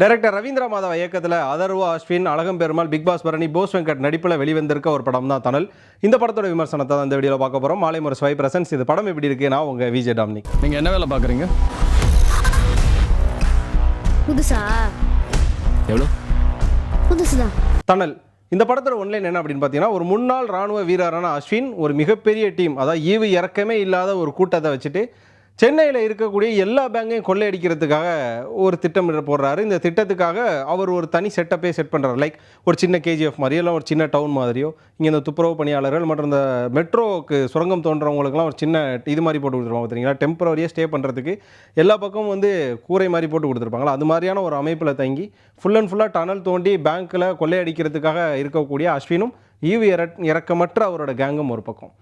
Director Ravindra Madhava இயக்கத்தில் Atharva Ashwin Azhagam Perumal big pass Bharani Bose Venkat நடிப்பில் வெளிவந்திருக்க ஒரு படம் தான் தனல். இந்த படத்தோட விமர்சனத்தை தான் இந்த வீடியோவில் பார்க்க போகிறோம் மாலை ஒரு ஸ்வை பிரசன்ஸ். இது படம் எப்படி இருக்கு? நான் உங்கள் விஜய் டாமினிக். நீங்கள் என்ன வேலை பார்க்குறீங்க? புதுசா? எவ்வளோ? புதுசுதான். தனல் இந்த படத்தோட ஒன்லைன் என்ன அப்படின்னு பார்த்தீங்கன்னா ஒரு முன்னாள் ராணுவ வீரரான அஸ்வின் ஒரு மிகப்பெரிய டீம் அதாவது ஈவு இறக்கமே இல்லாத ஒரு கூட்டத்தை வச்சுட்டு சென்னையில் இருக்கக்கூடிய எல்லா பேங்கையும் கொள்ளையடிக்கிறதுக்காக ஒரு திட்டம் போடுறாரு. இந்த திட்டத்துக்காக அவர் ஒரு தனி செட்டப்பே செட் பண்ணுறாரு லைக் ஒரு சின்ன கேஜிஎஃப் மாதிரியோ இல்லை ஒரு சின்ன டவுன் மாதிரியோ இங்கே இந்த துப்புரவு பணியாளர்கள் மற்றும் இந்த மெட்ரோக்கு சுரங்கம் தோன்றவங்களுக்குலாம் ஒரு சின்ன இது மாதிரி போட்டு கொடுத்துருவாங்க பார்த்தீங்களா டெம்பரவரியாக ஸ்டே பண்ணுறதுக்கு எல்லா பக்கமும் வந்து கூரை மாதிரி போட்டு கொடுத்துருப்பாங்களா? அது மாதிரியான ஒரு அமைப்பில் தங்கி ஃபுல் அண்ட் ஃபுல்லாக டனல் தோண்டி பேங்க்கில் கொள்ளையடிக்கிறதுக்காக இருக்கக்கூடிய அஸ்வினும் ஈவு இற இறக்கமற்ற அவரோட கேங்கும் ஒரு பக்கம்.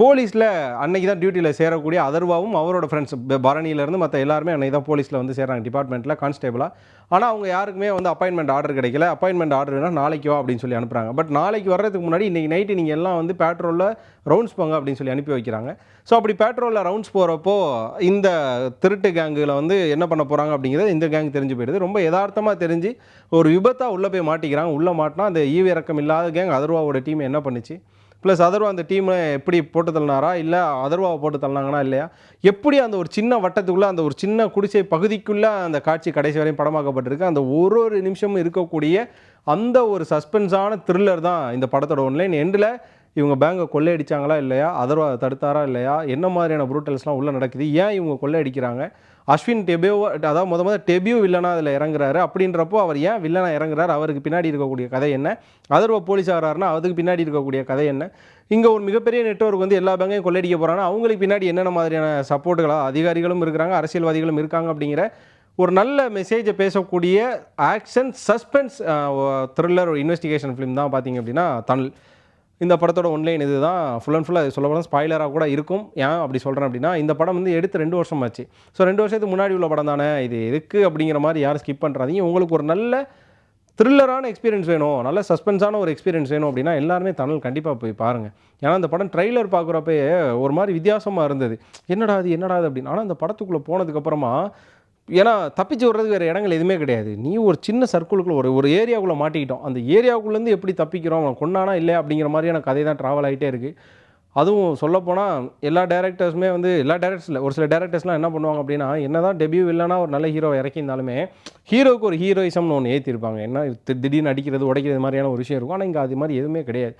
போலீஸில் அன்னைக்கு தான் டியூட்டியில் சேரக்கூடிய அதர்வாவும் அவரோட ஃப்ரெண்ட்ஸ் பரணியிலேருந்து மற்ற எல்லாருமே அன்னைக்கு தான் போலீஸில் வந்து சேர்றாங்க. டிபார்ட்மெண்ட்டில் கான்ஸ்டேபிளாக ஆனால் அவங்க யாருக்குமே வந்து அப்பாயின்மெண்ட் ஆர்டர் கிடைக்கல. அப்பாயின்மெண்ட் ஆர்டர் வேணால் நாளைக்கு வா அப்படின்னு சொல்லி அனுப்புகிறாங்க பட் நாளைக்கு வர்றதுக்கு முன்னாடி இன்றைக்கி நைட்டு நீங்கள் எல்லாம் வந்து பேட்ரோலில் ரவுண்ட்ஸ் போங்க அப்படின்னு சொல்லி அனுப்பி வைக்கிறாங்க. ஸோ அப்படி பேட்ரோலில் ரவுண்ட்ஸ் போகிறப்போ இந்த திருட்டு கேங்குல வந்து என்ன பண்ண போகிறாங்க அப்படிங்கிறது இந்த கேங் தெரிஞ்சு போயிடுது. ரொம்ப யதார்த்தமாக தெரிஞ்சு ஒரு விபத்தாக உள்ளே போய் மாட்டிக்கிறாங்க. உள்ளே மாட்டினா அந்த ஈவிறக்கம் இல்லாத கேங் அதர்வாவோட டீம் என்ன பண்ணுச்சு? ப்ளஸ் அதர்வா அந்த டீமை எப்படி போட்டு தள்ளினாரா? இல்லை அதர்வாவை போட்டு தள்ளினாங்கன்னா இல்லையா? எப்படி அந்த ஒரு சின்ன வட்டத்துக்குள்ளே அந்த ஒரு சின்ன குடிசை பகுதிக்குள்ளே அந்த காட்சி கடைசி வரையும் படமாக்கப்பட்டிருக்கு? அந்த ஒரு ஒரு நிமிஷமும் இருக்கக்கூடிய அந்த ஒரு சஸ்பென்ஸான த்ரில்லர் தான் இந்த படத்தோட ஒன்லைன் எண்டில் இவங்க பேங்கை கொள்ளையடிச்சாங்களா இல்லையா? அதர்வா தடுத்தாரா இல்லையா? என்ன மாதிரியான ப்ரூட்டல்ஸ்லாம் உள்ளே நடக்குது? ஏன் இவங்க கொள்ளையடிக்கிறாங்க? அஸ்வின் டெபியோ அதாவது முத முத டெபியூ வில்லனா அதில் இறங்குறாரு. அப்படின்றப்போ அவர் ஏன் வில்லனா இறங்குறாரு? அவருக்கு பின்னாடி இருக்கக்கூடிய கதை என்ன? அதர்வா போலீஸ் ஆகிறாருன்னா அதுக்கு பின்னாடி இருக்கக்கூடிய கதை என்ன? இங்கே ஒரு மிகப்பெரிய நெட்வொர்க் வந்து எல்லா பேங்கையும் கொள்ளையடிக்க போகிறாங்கன்னா அவங்களுக்கு பின்னாடி என்னென்ன மாதிரியான சப்போர்ட்டுகளாக அதிகாரிகளும் இருக்கிறாங்க அரசியல்வாதிகளும் இருக்காங்க அப்படிங்கிற ஒரு நல்ல மெசேஜை பேசக்கூடிய ஆக்ஷன் சஸ்பென்ஸ் த்ரில்லர் ஒரு இன்வெஸ்டிகேஷன் ஃபிலிம் தான் பார்த்தீங்க அப்படின்னா தமிழ். இந்த படத்தோட ஒன்லைன் இது தான் ஃபுல் அண்ட் ஃபுல்லாக சொல்ல போனால் ஸ்பாய்லராக கூட இருக்கும். ஏன் அப்படி சொல்கிறேன் அப்படின்னா இந்த படம் வந்து எடுத்து ரெண்டு வருஷம் ஆச்சு ஸோ ரெண்டு வருஷத்துக்கு முன்னாடி உள்ள படம் தானே? இது எதுக்கு அப்படிங்கிற மாதிரி யாரும் ஸ்கிப் பண்ணுறாதீங்க உங்களுக்கு ஒரு நல்ல த்ரில்லரான எக்ஸ்பீரியன்ஸ் வேணும். நல்ல சஸ்பென்ஸான ஒரு எக்ஸ்பீரியன்ஸ் வேணும் அப்படின்னா எல்லாருமே தனல் கண்டிப்பாக போய் பாருங்கள் ஏன்னா அந்த படம் ட்ரைலர் பார்க்குறப்பே ஒரு மாதிரி வித்தியாசமாக இருந்தது. என்னடா அது என்னடா அது அப்படின்னு. ஆனால் அந்த படத்துக்குள்ளே போனதுக்கப்புறமா ஏன்னா தப்பிச்சு வர்றதுக்கு வேறு இடங்கள் எதுவுமே கிடையாது. நீ ஒரு சின்ன சர்க்கிளுக்குள்ள ஒரு ஒரு ஏரியாவுக்குள்ளே மாட்டிக்கிட்டோம். அந்த ஏரியாவுக்குள்ளேருந்து எப்படி தப்பிக்கிறோம்? கொண்டானா இல்லை அப்படிங்கிற மாதிரியான கதை தான் ட்ராவல் ஆகிட்டே இருக்குது அதுவும் சொல்லப்போனால் எல்லா டேரக்டர்ஸுமே வந்து எல்லா டேரக்டர்ஸில் ஒரு சில டேரக்டர்ஸ்லாம் என்ன பண்ணுவாங்க அப்படின்னா என்ன தான் டெபியூ இல்லைனா ஒரு நல்ல ஹீரோ இறக்கியிருந்தாலுமே ஹீரோவுக்கு ஒரு ஹீரோயிசம்னு ஒன்று ஏற்றிருப்பாங்க என்ன திடீர்னு அடிக்கிறது உடைக்கிறது மாதிரியான ஒரு விஷயம் இருக்கும். ஆனால் இங்கே அது மாதிரி எதுவுமே கிடையாது.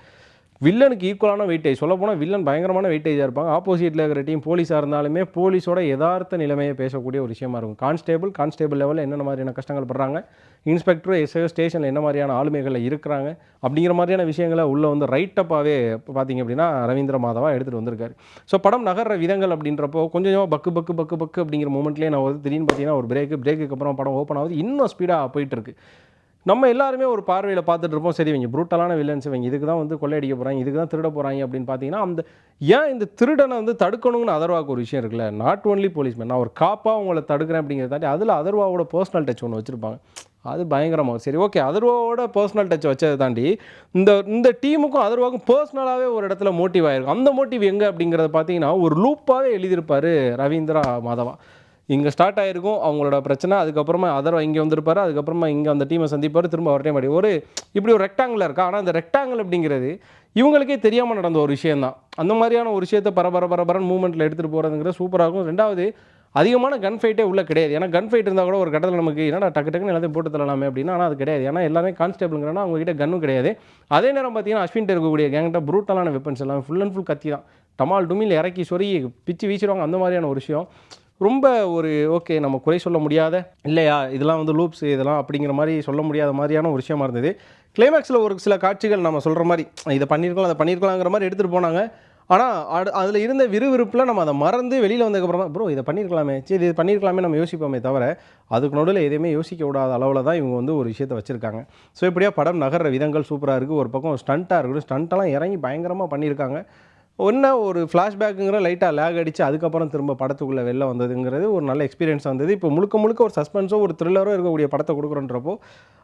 வில்லனுக்கு ஈக்குவலான வெயிட்டேஜ் சொல்ல போனால் வில்லன் பயங்கரமான வெயிட்டேஜாக இருப்பாங்க. ஆப்போசிட்டில் இருக்கிற டீம் போலீஸாக இருந்தாலுமே போலீஸோட யதார்த்த நிலைமையை பேசக்கூடிய ஒரு விஷயமா இருக்கும். கான்ஸ்டேபிள் கான்ஸ்டேபிள் லெவலில் என்னென்ன மாதிரியான கஷ்டங்கள் படுறாங்க? இன்ஸ்பெக்டர் எஸ்ஐஓ ஸ்டேஷனில் என்ன மாதிரியான ஆளுமைகளில் இருக்கிறாங்க? அப்படிங்கிற மாதிரியான விஷயங்களை உள்ளே வந்து ரைட்டப்பாகவே பார்த்தீங்க அப்படின்னா ரவீந்திர மாதவா எடுத்துகிட்டு வந்திருக்காரு. ஸோ படம் நகர்ற விதங்கள் அப்படின்றப்போ கொஞ்சம் கொஞ்சமாக பக்கு பக்கு பக்கு பக்கு அப்படிங்கிற மூமெண்ட்லேயே நான் வந்து திடீர்னு பார்த்தீங்கன்னா ஒரு பிரேக்கு பிரேக்குக்கு அப்புறம் படம் ஓப்பன் ஆகுது. இன்னும் ஸ்பீடாக போயிட்டு இருக்கு. நம்ம எல்லாருமே ஒரு பார்வையில் பார்த்துட்டு இருப்போம். சரி இவங்க ப்ரூட்டலான வில்லன்ஸ் இவங்க இதுக்கு தான் வந்து கொள்ளையடிக்க போகிறாங்க இதுக்கு தான் திருட போகிறாங்க அப்படின்னு பார்த்தீங்கன்னா அந்த ஏன் இந்த திருடனை வந்து தடுக்கணுங்கன்னு அதர்வாக்கு ஒரு விஷயம் இருக்குல்ல? நாட் ஒன்லி போலீஸ்மேன் நான் ஒரு காப்பாக உங்களை தடுக்கிறேன் அப்படிங்கிறத தாண்டி அதில் அதர்வாவோட பர்சனல் டச் ஒன்று வச்சுருப்பாங்க. அது பயங்கரமாக சரி ஓகே அதர்வாவோட பர்சனல் டச் வச்சதை தாண்டி இந்த இந்த டீமுக்கும் அதர்வாக்கும் பர்சனலாகவே ஒரு இடத்துல மோட்டிவ் ஆகிருக்கும் அந்த மோட்டிவ் எங்கே அப்படிங்கிறத பார்த்தீங்கன்னா ஒரு லூப்பாகவே எழுதியிருப்பார் ரவீந்திரா மாதவா. இங்கே ஸ்டார்ட் ஆகிருக்கும் அவங்களோட பிரச்சனை அதுக்கப்புறமா அதர் இங்கே வந்திருப்பாரு அதுக்கப்புறமா இங்கே அந்த டீமை சந்திப்பார் திரும்ப அவர் மாடி ஒரு இப்படி ஒரு ரெக்டாங்கில் இருக்கா? ஆனால் அந்த ரெக்டாங்கிள் அப்படிங்கிறது இவங்களுக்கே தெரியாமல் நடந்த ஒரு விஷயந்தான் அந்த மாதிரியான ஒரு விஷயத்தை பரபர பரபரன்னு மூமெண்ட்டில் எடுத்துகிட்டு போகிறதுங்கிற சூப்பராக இருக்கும். ரெண்டாவது அதிகமான கன் ஃபைட்டே உள்ளே கிடையாது. ஏன்னா கன் ஃபைட் இருந்தால் கூட ஒரு கட்டத்தில் நமக்கு என்னடா டக்கு டக்குன்னு எல்லாத்தையும் போட்டு தரலாமே அப்படின்னா ஆனால் அது கிடையாது. ஏன்னா எல்லாமே கான்ஸ்டேபிள்ங்கிறனா அவங்ககிட்ட கன்னும் கிடையாது. அதே நேரம் பார்த்தீங்கன்னா அஸ்வின்ட்டு இருக்கக்கூடிய கேங்கிட்ட ப்ரூட்டலான வெப்பன்ஸ் எல்லாமே ஃபுல் அண்ட் ஃபுல் கத்தி தான் டமால் டுமில் இறக்கி சொறி பிச்சு வீசிடுவாங்க அந்த மாதிரியான ஒரு விஷயம். ரொம்ப ஒரு ஓகே நம்ம குறை சொல்ல முடியாத இல்லையா இதெல்லாம் வந்து லூப்ஸ் இதெல்லாம் அப்படிங்கிற மாதிரி சொல்ல முடியாத மாதிரியான ஒரு விஷயமா இருந்தது. கிளைமேக்ஸில் ஒரு சில காட்சிகள் நம்ம சொல்கிற மாதிரி இதை பண்ணியிருக்கலாம் அதை பண்ணியிருக்கலாங்கிற மாதிரி எடுத்துகிட்டு போனாங்க. ஆனால் அடு அதில் இருந்த விறுவிறுப்பில் நம்ம அதை மறந்து வெளியில் வந்ததுக்கப்புறமா ப்ரோ இதை பண்ணியிருக்கலாமே சரி இது பண்ணியிருக்கலாமே நம்ம யோசிப்போமே தவிர அதுக்கு நடுவில் எதையுமே யோசிக்க விடாத அளவில் தான் இவங்க வந்து ஒரு விஷயத்தை வச்சுருக்காங்க. ஸோ இப்படியா படம் நகர்ற விதங்கள் சூப்பராக இருக்குது ஒரு பக்கம் ஸ்டண்ட்டாக இருக்குது ஸ்டண்ட்டெல்லாம் இறங்கி பயங்கரமாக பண்ணியிருக்காங்க ஒன்றா ஒரு ஃப்ளாஷ்பேக்குங்கிற லைட்டாக லேக் அடித்து அதுக்கப்புறம் திரும்ப படத்துக்குள்ளே வெளில வந்ததுங்கிறது ஒரு நல்ல எக்ஸ்பீரியன்ஸ் வந்தது இப்போ முழுக்க முழுக்க ஒரு சஸ்பென்ஸோ ஒரு த்ரில்லரோ இருக்கக்கூடிய படத்தை கொடுக்குறன்றப்போ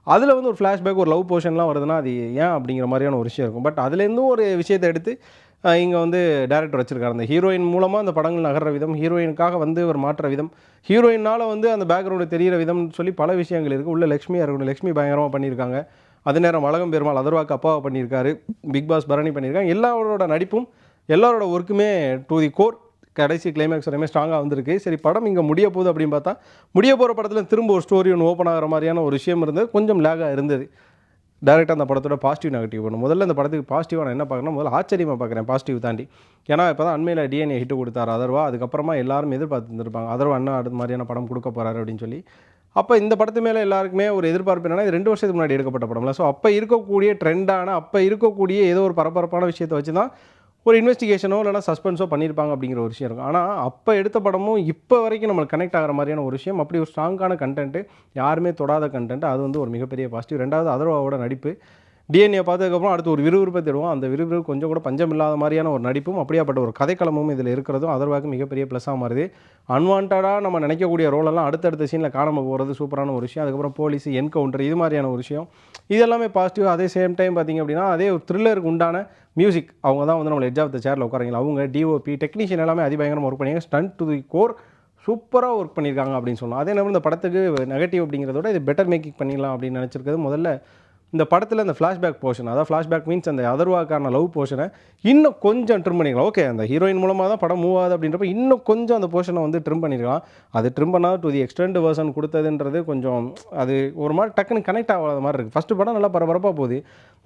அதில் வந்து ஒரு ஃப்ளாஷ்பேக் ஒரு லவ் போர்ஷன்லாம் வருதுன்னா அது ஏன் அப்படிங்கிற மாதிரியான ஒரு விஷயம் இருக்கும். பட் அதுலேருந்தும் ஒரு விஷயத்தை எடுத்து இங்கே வந்து டேரக்டர் வச்சுருக்காரு. அந்த ஹீரோயின் மூலமாக அந்த படங்கள் நகர்ற விதம் ஹீரோயினுக்காக வந்து ஒரு மாற்ற விதம் ஹீரோயினால் வந்து அந்த பேக்ரவுண்டு தெரியிற விதம்னு சொல்லி பல விஷயங்கள் இருக்குது உள்ள லக்ஷ்மியாக இருக்கணும் லக்ஷ்மி பயங்கரமாக பண்ணியிருக்காங்க. அதே நேரம் அழகம் பெருமாள் அதர்வாக்கு அப்பாவை பண்ணியிருக்காரு பிக் பாஸ் பரணி பண்ணியிருக்காங்க. எல்லாரோட நடிப்பும் எல்லாரோட ஒர்க்குமே டு தி கோர் கடைசி கிளைமேக்ஸ் வரையுமே ஸ்ட்ராங்காக வந்திருக்கு. சரி படம் இங்கே முடிய போகுது அப்படின்னு பார்த்தா முடிய போகிற படத்தில் திரும்ப ஒரு ஸ்டோரி ஒன்று ஓப்பன் ஆகிற மாதிரியான ஒரு விஷயம் இருந்தது. கொஞ்சம் லேகாக இருந்தது. டேரெக்டாக அந்த படத்தோட பாசிட்டிவ் நெகட்டிவ் பண்ணும் முதல்ல அந்த படத்துக்கு பாசிட்டிவாக நான் என்ன பார்க்குறேன் முதல்ல ஆச்சரியமாக பார்க்குறேன் பாசிட்டிவ் தாண்டி. ஏன்னா இப்போ தான் அண்மையில் டிஎன்ஏ ஹிட்டு கொடுத்தாரு அதர்வா. அதுக்கப்புறமா எல்லாரும் எதிர்பார்த்துருப்பாங்க அதர்வா அண்ணா அடுத்த மாதிரியான படம் கொடுக்க போகிறாரு அப்படின்னு சொல்லி. அப்போ இந்த படத்து மேலே எல்லாருக்குமே ஒரு எதிர்பார்ப்பு என்னன்னா இது ரெண்டு வருஷத்துக்கு முன்னாடி எடுக்கப்பட்ட படம்ல. ஸோ அப்போ இருக்கக்கூடிய ட்ரெண்டான அப்போ இருக்கக்கூடிய ஏதோ ஒரு பரபரப்பான விஷயத்தை வச்சு தான் ஒரு இன்வெஸ்டிகேஷனோ இல்லைனா சஸ்பென்ஸோ பண்ணியிருப்பாங்க அப்படிங்கிற ஒரு விஷயம் இருக்கும். ஆனால் அப்போ எடுத்த படமும் இப்போ வரைக்கும் நம்மளுக்கு கனெக்ட் ஆகிற மாதிரியான ஒரு விஷயம். அப்படி ஒரு ஸ்ட்ராங்கான கண்டென்ட்டு யாருமே தொடாத கண்டென்ட் அது வந்து ஒரு மிகப்பெரிய பாசிட்டிவ் ரெண்டாவது அதர்வாவோட நடிப்பு. டிஎன்ஏ பார்த்ததுக்கப்புறம் அடுத்து ஒரு விறுவிறுப்பை தேடுவோம். அந்த விறுவிறுப்பு கொஞ்சம் கூட பஞ்சம் இல்லாத மாதிரியான ஒரு நடிப்பும் அப்படியாப்பட்ட ஒரு கதைக்களமும் இதில் இருக்கிறதும் அதர்வாக்கு மிகப்பெரிய ப்ளஸ்ஸாக மாறுது. அன்வான்டாக நம்ம நினைக்கக்கூடிய ரோலெல்லாம் அடுத்தடுத்த சீனில் காணாமல் போகிறது சூப்பரான ஒரு விஷயம். அதுக்கப்புறம் போலீஸ் என்கவுண்டர் இது மாதிரியான ஒரு விஷயம். இது எல்லாமே பாசிட்டிவ் அதே சேம் டைம் பார்த்தீங்க அப்படின்னா அதே ஒரு த்ரில்லருக்கு உண்டான மியூசிக் அவங்க தான் வந்து நம்மளை எட்ஜ் ஆஃப் த சேரில் உட்காரீங்களா அவங்க டிஓபி டெக்னீஷியன் எல்லாமே அதிபயங்கரமாக ஒர்க் பண்ணிங்க ஸ்டன்ட் டு தி கோர் சூப்பராக ஒர்க் பண்ணியிருக்காங்க அப்படின்னு சொல்லலாம். அதே நேரம் இந்த படத்துக்கு நெகட்டிவ் அப்படிங்கிறத விட இது பெட்டர் மேக்கிங் பண்ணிடலாம் அப்படின்னு நினச்சிருக்கிறது முதல்ல இந்த படத்தில் இந்த ஃப்ளாஷ்பேக் போர்ஷன் அதாவது ஃப்ளாஷ்பேக் மீன்ஸ் அந்த அதர்வாக்கான லவ் போர்ஷனை இன்னும் கொஞ்சம் ட்ரிம் பண்ணிக்கலாம். ஓகே அந்த ஹீரோயின் மூலமாக தான் படம் மூவ் ஆகுது அப்படின்றப்ப இன்னும் கொஞ்சம் அந்த போர்ஷனை வந்து ட்ரிம் பண்ணிருக்கலாம். அது ட்ரிம் பண்ணால் டு தி எக்ஸ்டெண்ட் வேர்ஷன் கொடுத்ததுன்றது கொஞ்சம் அது ஒரு மாதிரி டக்குன்னு கனெக்ட் ஆகாத மாதிரி இருக்குது ஃபஸ்ட்டு படம் நல்லா பரபரப்பாக போகுது.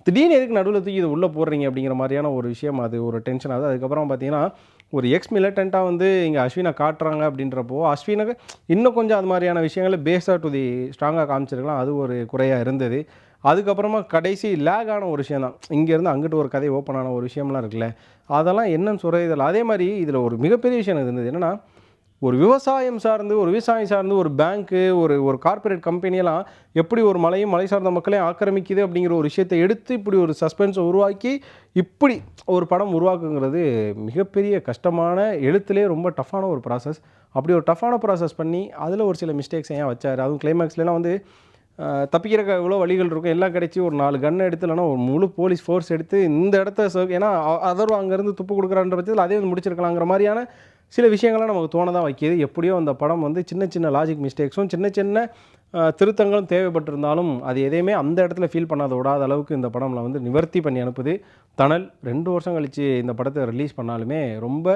திடீர்னு எதுக்கு நடுவில் தூக்கி இது உள்ளே போடுறீங்க அப்படிங்கிற மாதிரியான ஒரு விஷயம் அது ஒரு டென்ஷன் ஆகுது. அதுக்கப்புறம் பார்த்தீங்கன்னா ஒரு எக்ஸ் மிலிட்டண்ட்டாக வந்து இங்கே அஸ்வினை காட்டுறாங்க அப்படின்றப்போ அஸ்வினுக்கு இன்னும் கொஞ்சம் அது மாதிரியான விஷயங்களை பேஸாக டு தி ஸ்ட்ராங்காக காமிச்சிருக்கலாம். அது ஒரு குறையாக இருந்தது. அதுக்கப்புறமா கடைசி லேக் ஆன ஒரு விஷயம் தான். இங்கேருந்து அங்கிட்டு ஒரு கதை ஓப்பன் ஆன ஒரு விஷயம்லாம் இருக்குல்ல. அதெல்லாம் என்னன்னு சொல்கிறது இதில் அதே மாதிரி இதில் ஒரு மிகப்பெரிய விஷயம் எனக்கு இருந்தது என்னென்னா ஒரு விவசாயம் சார்ந்து ஒரு விவசாயம் சார்ந்து ஒரு பேங்க்கு ஒரு ஒரு கார்ப்பரேட் கம்பெனியெல்லாம் எப்படி ஒரு மலையும் மலை சார்ந்த மக்களையும் ஆக்கிரமிக்குது அப்படிங்கிற ஒரு விஷயத்தை எடுத்து இப்படி ஒரு சஸ்பென்ஸை உருவாக்கி இப்படி ஒரு படம் உருவாக்குங்கிறது மிகப்பெரிய கஷ்டமான எழுத்துலேயே ரொம்ப டஃப்பான ஒரு ப்ராசஸ் அப்படி ஒரு டஃப்பான ப்ராசஸ் பண்ணி அதில் ஒரு சில மிஸ்டேக்ஸ் ஏன் வச்சார்? அதுவும் கிளைமேக்ஸ்லாம் வந்து தப்பிக்கிறக்க எவ்வளோ வழிகள் இருக்கும் எல்லாம் கிடச்சி ஒரு நாலு கன் எடுத்து இல்லைனா ஒரு முழு போலீஸ் ஃபோர்ஸ் எடுத்து இந்த இடத்த சர்வ் ஏன்னா அதர்வா அங்கேருந்து துப்பு கொடுக்குறான்ற பட்சத்தில் அதே வந்து முடிச்சிருக்கலாங்கிற மாதிரியான சில விஷயங்கள்லாம் நமக்கு தோண தான் வைக்கிது. எப்படியோ அந்த படம் வந்து சின்ன சின்ன லாஜிக் மிஸ்டேக்ஸும் சின்ன சின்ன திருத்தங்களும் தேவைப்பட்டிருந்தாலும் அது எதையுமே அந்த இடத்துல ஃபீல் பண்ணாத விடாத அளவுக்கு இந்த படம்ல வந்து நிவர்த்தி பண்ணி அனுப்புது. தணல் ரெண்டு வருஷம் கழித்து இந்த படத்தை ரிலீஸ் பண்ணாலுமே ரொம்ப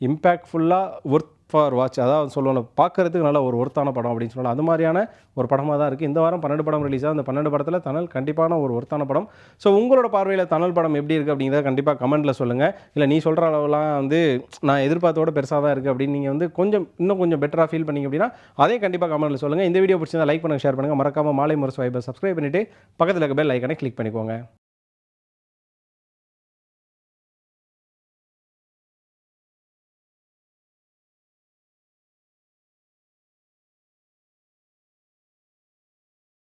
இம்பேக்ட்ஃபுல்லாக ஒர்த் ஃபார் வாட்ச். அதாவது சொல்லணும். பார்க்கறதுக்கு நல்ல ஒரு ஒர்த்தான படம் அப்படின்னு சொல்லலாம். அது மாதிரியான ஒரு படமாக தான் இருக்குது இந்த வாரம் பன்னெண்டு படம் ரிலீஸ் அந்த பன்னெண்டு படத்தில் தணல் கண்டிப்பான ஒரு ஒர்த்தான படம். ஸோ உங்களோட பார்வையில் தணல் படம் எப்படி இருக்குது அப்படிங்கிறத கண்டிப்பாக கமெண்ட்டில் சொல்லுங்கள் இல்லை நீ சொல்கிற அளவுலாம் வந்து நான் எதிர்பார்த்தோட பெருசாக தான் இருக்குது அப்படின்னு நீங்கள் வந்து கொஞ்சம் இன்னும் கொஞ்சம் பெட்டராக ஃபீல் பண்ணீங்க அப்படின்னா அதையும் கண்டிப்பாக கமெண்ட்டில் சொல்லுங்கள் இந்த வீடியோ பிடிச்சிருந்தா லைக் பண்ணுங்கள் ஷேர் பண்ணுங்கள் மறக்காமல் மாலை முரசு வாய்ப்பை சப்ஸ்கிரைப் பண்ணிவிட்டு பக்கத்தில் இருக்க பெல் ஐக்கனை கிளிக் பண்ணிக்கோங்க.